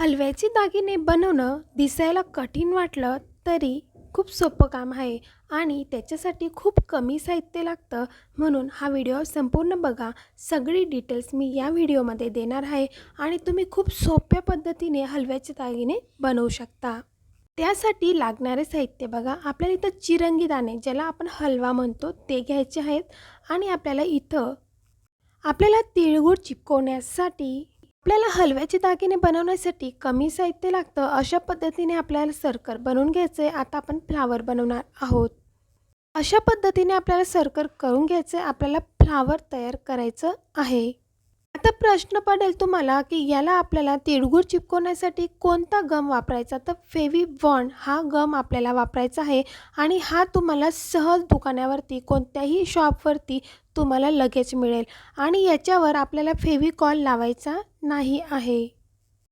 हलव्याचे दागिने बनवणं दिसायला कठीण वाटलं तरी खूप सोपं काम आहे आणि त्याच्यासाठी खूप कमी साहित्य लागतं म्हणून हा व्हिडिओ संपूर्ण बघा. सगळी डिटेल्स मी या व्हिडिओमध्ये देणार आहे आणि तुम्ही खूप सोप्या पद्धतीने हलव्याचे दागिने बनवू शकता. त्यासाठी लागणारे साहित्य बघा. आपल्याला इथं चिरंगी दाणे ज्याला आपण हलवा म्हणतो ते घ्यायचे आहेत आणि आपल्याला इथं आपल्याला तिळगूळ चिपकवण्यासाठी आपल्याला हलव्याचे दागिने बनवण्यासाठी कमी साहित्य लागतं अशा पद्धतीने आपल्याला सर्कर बनवून घ्यायचं. आहे आता आपण फ्लावर बनवणार आहोत. अशा पद्धतीने आपल्याला सर्कर करून घ्यायचं. आहे आपल्याला फ्लावर तयार करायचं आहे. आता प्रश्न पडेल तुम्हाला की याला आपल्याला तिळगूळ चिपकवण्यासाठी कोणता गम वापरायचा? तर फेवी वॉन हा गम आपल्याला वापरायचा आहे आणि हा तुम्हाला सहज दुकानावरती कोणत्याही शॉपवरती तुम्हाला लगेच मिळेल. आणि याच्यावर आपल्याला फेविकॉल लावायचा नाही आहे.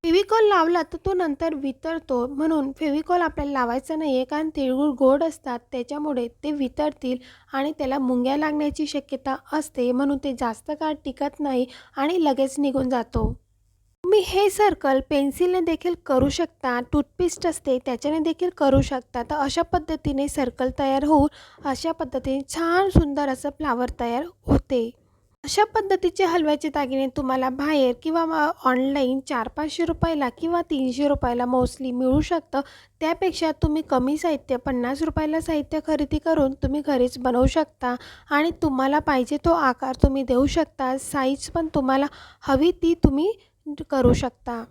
फेविकॉल लावला तर तो नंतर वितरतो. म्हणून फेविकॉल आपल्याला लावायचा नाही आहे कारण तिळगुळ गोड असतात. त्याच्यामुळे ते वितरतील आणि त्याला मुंग्या लागण्याची शक्यता असते. म्हणून ते जास्त काळ टिकत नाही आणि लगेच निघून जातो. तुम्ही हे सर्कल पेन्सिलने देखील करू शकता. टूथपेस्ट असते त्याच्याने देखील करू शकता. तर अशा पद्धतीने सर्कल तयार होऊन अशा पद्धतीने छान सुंदर असं फ्लावर तयार होते. अशा पद्धतीचे हलव्याचे दागिने तुम्हाला बाहेर किंवा ऑनलाईन चार पाचशे रुपयाला किंवा तीनशे रुपयाला मोस्टली मिळू शकतं. त्यापेक्षा तुम्ही कमी साहित्य पन्नास रुपयाला साहित्य खरेदी करून तुम्ही घरीच बनवू शकता आणि तुम्हाला पाहिजे तो आकार तुम्ही देऊ शकता. साईज पण तुम्हाला हवी ती तुम्ही करू शकता.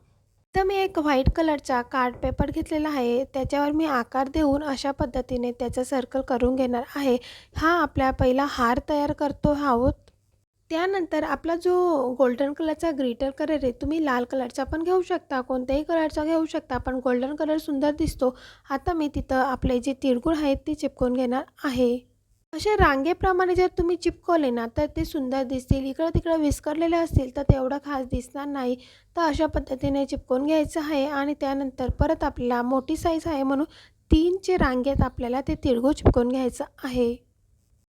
तर मी एक व्हाईट कलरचा कार्ड पेपर घेतलेला आहे. त्याच्यावर मी आकार देऊन अशा पद्धतीने त्याचं सर्कल करून घेणार आहे. हा आपला पहिला हार तयार करतो आहोत. त्यानंतर आपला जो गोल्डन कलरचा ग्रीटर कलर आहे तुम्ही लाल कलरचा पण घेऊ शकता कोणत्याही कलरचा घेऊ शकता पण गोल्डन कलर सुंदर दिसतो. आता मी तिथं आपले जे तिळगुळ आहेत ते चिपकून घेणार आहे. असे रांगेप्रमाणे जर तुम्ही चिपकवले ना तर ते सुंदर दिसतील. इकडं तिकडं विस्करलेले असतील तर तेवढं खास दिसणार नाही. तर अशा पद्धतीने चिपकून घ्यायचं आहे आणि त्यानंतर परत आपल्याला मोठी साईज आहे म्हणून तीनचे रांगेत आपल्याला ते तिळगुळ चिपकवून घ्यायचं आहे.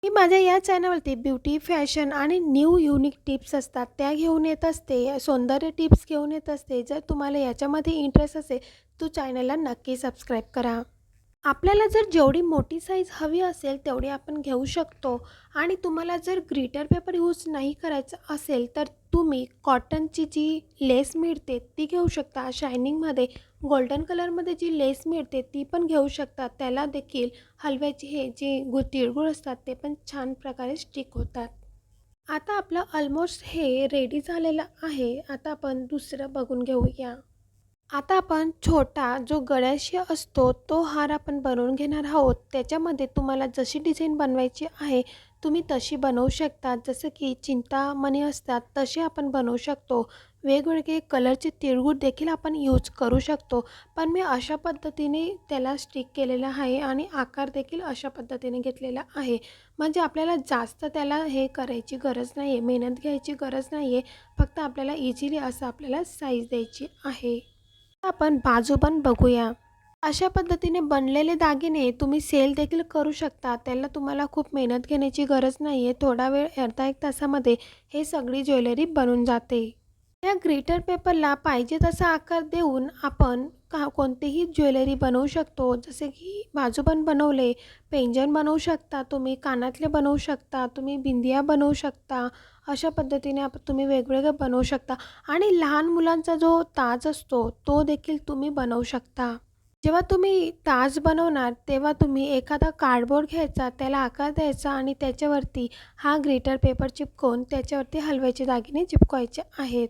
मी माझ्या या चॅनलवरती ब्युटी फॅशन आणि न्यू युनिक टिप्स असतात त्या घेऊन येत असते सौंदर्य टिप्स घेऊन येत असते. जर तुम्हाला याच्यामध्ये इंटरेस्ट असेल तो चॅनलला नक्की सबस्क्राईब करा. आपल्याला जर जेवढी मोठी साईज हवी असेल तेवढी आपण घेऊ शकतो. आणि तुम्हाला जर ग्रीटर पेपर यूज नाही करायचं असेल तर तुम्ही कॉटनची जी लेस मिळते ती घेऊ शकता. शायनिंगमध्ये गोल्डन कलरमध्ये जी लेस मिळते ती पण घेऊ शकता. त्याला देखील हलव्याची हे जे गु तिळगुळ असतात ते पण छान प्रकारे स्टिक होतात. आता आपलं ऑलमोस्ट हे रेडी झालेलं आहे. आता आपण दुसरं बघून घेऊया. आता आपण छोटा जो गळ्याशी असतो तो हार आपण बनवून घेणार आहोत. त्याच्यामध्ये तुम्हाला जशी डिझाईन बनवायची आहे तुम्ही तशी बनवू शकता. जसं की चिंतामणी असतात तसे आपण बनवू शकतो. वेगवेगळे कलरचे तिळगूट देखील आपण यूज करू शकतो. पण मी अशा पद्धतीने त्याला स्टिक केलेला आहे आणि आकार देखील अशा पद्धतीने घेतलेला आहे. म्हणजे आपल्याला जास्त त्याला हे करायची गरज नाही आहे मेहनत घ्यायची गरज नाही आहे फक्त आपल्याला इझिली असं आपल्याला साईज द्यायची आहे. आपण बाजू पण बघूया. अशा पद्धतीने बनलेले दागिने तुम्ही सेल देखील करू शकता. त्याला तुम्हाला खूप मेहनत घेण्याची गरज नाही आहे थोडा वेळ अर्धा एक तासामध्ये हे सगळी ज्वेलरी बनून जाते. या ग्रेटर पेपरला पाहिजे तसा आकार देऊन आपण का कोणतीही ज्वेलरी बनवू शकतो. जसे की बाजूबन बनवले पेंजन बनवू शकता तुम्ही कानातले बनवू शकता तुम्ही बिंदिया बनवू शकता अशा पद्धतीने आप तुम्ही वेगवेगळं बनवू शकता. आणि लहान मुलांचा जो ताज असतो तो देखील तुम्ही बनवू शकता. जेव्हा तुम्ही ताज बनवणार तेव्हा तुम्ही एखादा कार्डबोर्ड घ्यायचा त्याला आकार द्यायचा आणि त्याच्यावरती हा ग्रीटर पेपर चिपकवून त्याच्यावरती हलव्याचे दागिने चिपकवायचे आहेत.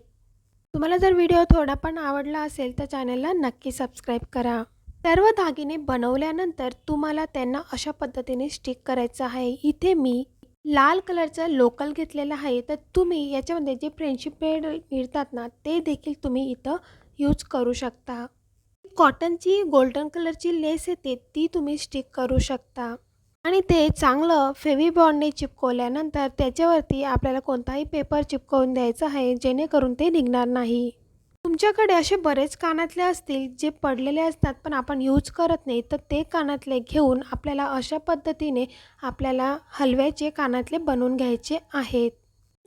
तुम्हाला जर व्हिडिओ थोडा पण आवडला असेल तर चॅनलला नक्की सबस्क्राईब करा. सर्व दागिने बनवल्यानंतर तुम्हाला त्यांना अशा पद्धतीने स्टिक करायचं आहे. इथे मी लाल कलरचं लोकल घेतलेलं आहे तर तुम्ही याच्यामध्ये जे फ्रेंडशिप पेड मिळतात ना ते देखील तुम्ही इथं यूज करू शकता. कॉटनची गोल्डन कलरची लेस येते ती तुम्ही स्टिक करू शकता. आणि ते चांगलं फेविबॉन्डने चिपकवल्यानंतर त्याच्यावरती आपल्याला कोणताही पेपर चिपकवून द्यायचा आहे जेणेकरून ते निघणार नाही. तुमच्याकडे असे बरेच कानातले असतील जे पडलेले असतात पण आपण यूज करत नाही. तर ते कानातले घेऊन आपल्याला अशा पद्धतीने आपल्याला हलव्याचे कानातले बनवून घ्यायचे आहेत.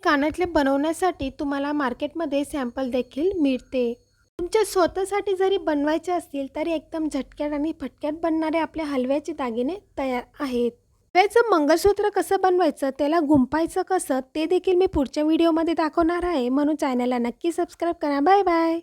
कानातले बनवण्यासाठी तुम्हाला मार्केटमध्ये सॅम्पल देखील मिळते. तुमच्या स्वतःसाठी जरी बनवायचे असतील तरी एकदम झटक्यात आणि फटक्यात बनणारे आपले हलव्याचे दागिने तयार आहेत. हलव्याचं मंगळसूत्र कसं बनवायचं त्याला गुंपायचं कसं ते देखील मी पुढच्या व्हिडिओमध्ये दाखवणार आहे. म्हणून चॅनलला नक्की सबस्क्राईब करा. Bye bye.